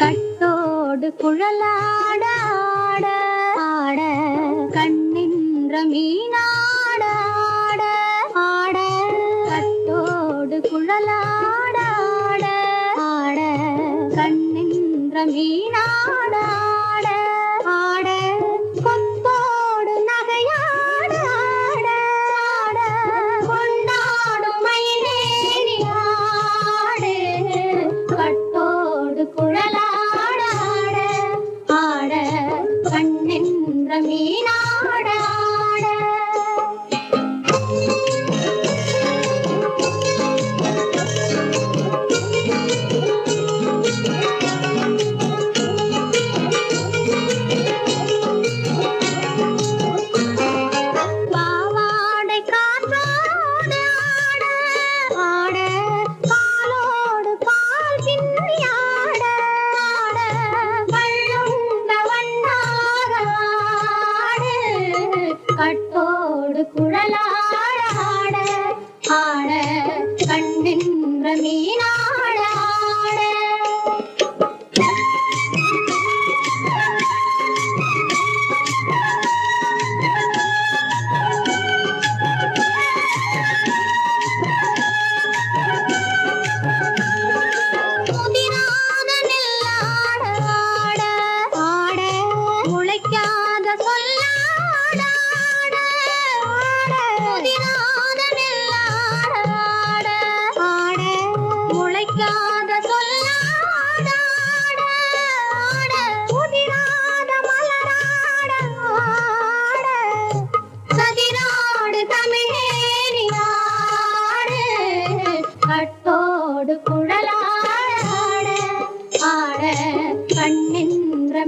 கட்டோடு குழலாடாட ஆட கண்ணின்ற மீனாடாட ஆட கட்டோடு குழலாடாட ஆட கண்ணின்ற மீனாடாட ஆட. கண்ணென்ற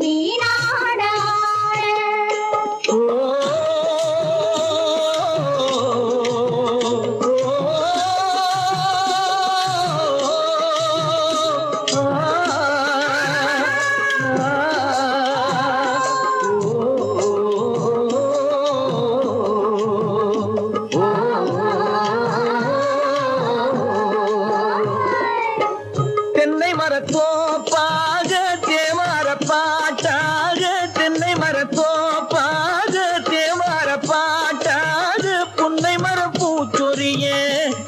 மீனாட ஆட பாவாடை காற்றோடு ஆட ஆட காலோடு கால் பின்னி ஆட ஆட கள்ளுண்ட வண்ணாக ஆடு கட்டோடு குழலாட ஆட ஆட கண்ணின்ற மீனாட ஆட முதிராத நெல்லாட ஆட ஆட முளைக்காத சொல்லாட ஆட ஆட முதிராத நெல்லாட ஆட ஆட முளைக்காத சொல்லாட ஆட ஆட முதிராத மலராட ஆட சதிராடு தமிழேறி ஆடு கட்டோடு குழலாட ஆட ஆட கண்ணின்ற மீனாட ஆட தென்னை மரத்தோப்பாக தேவார பாட்டாக தென்னை மரத்தோப்பாக பாட்டாக புன்னை மரம் பூச்சொரிய.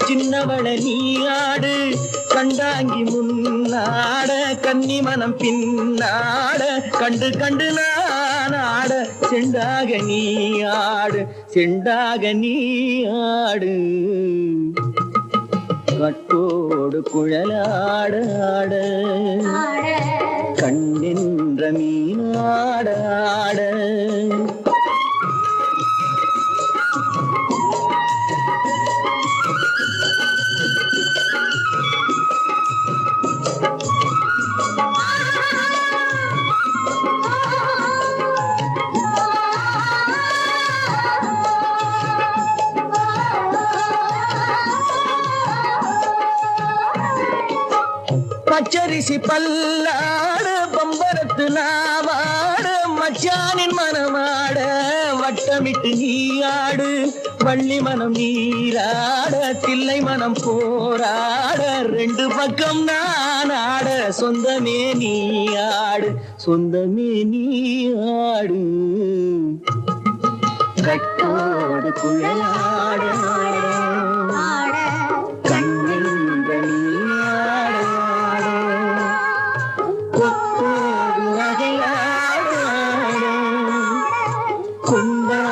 சின்னவள நீயாடு கண்டாங்கி முன்னாட. கன்னி மனம் பின்னாட. கண்டு கண்டு நான் ஆட. செண்டாக நீ ஆடு. செண்டாக நீ ஆடு. கட்டோடு குழலாட ஆட. கண்ணின்ற மீனாட ஆட. பச்சரிசி பல்லாடு பம்பரத்து நாவாடு மச்சானின் மனமாட வட்டமிட்டு நீயாடு வள்ளி மனம் நீராட தில்லை மனம் போராட ரெண்டு பக்கம் நான் ஆட சொந்தமே நீயாடு சொந்தமே நீயாடு கட்டோடு குழலாட 滚吧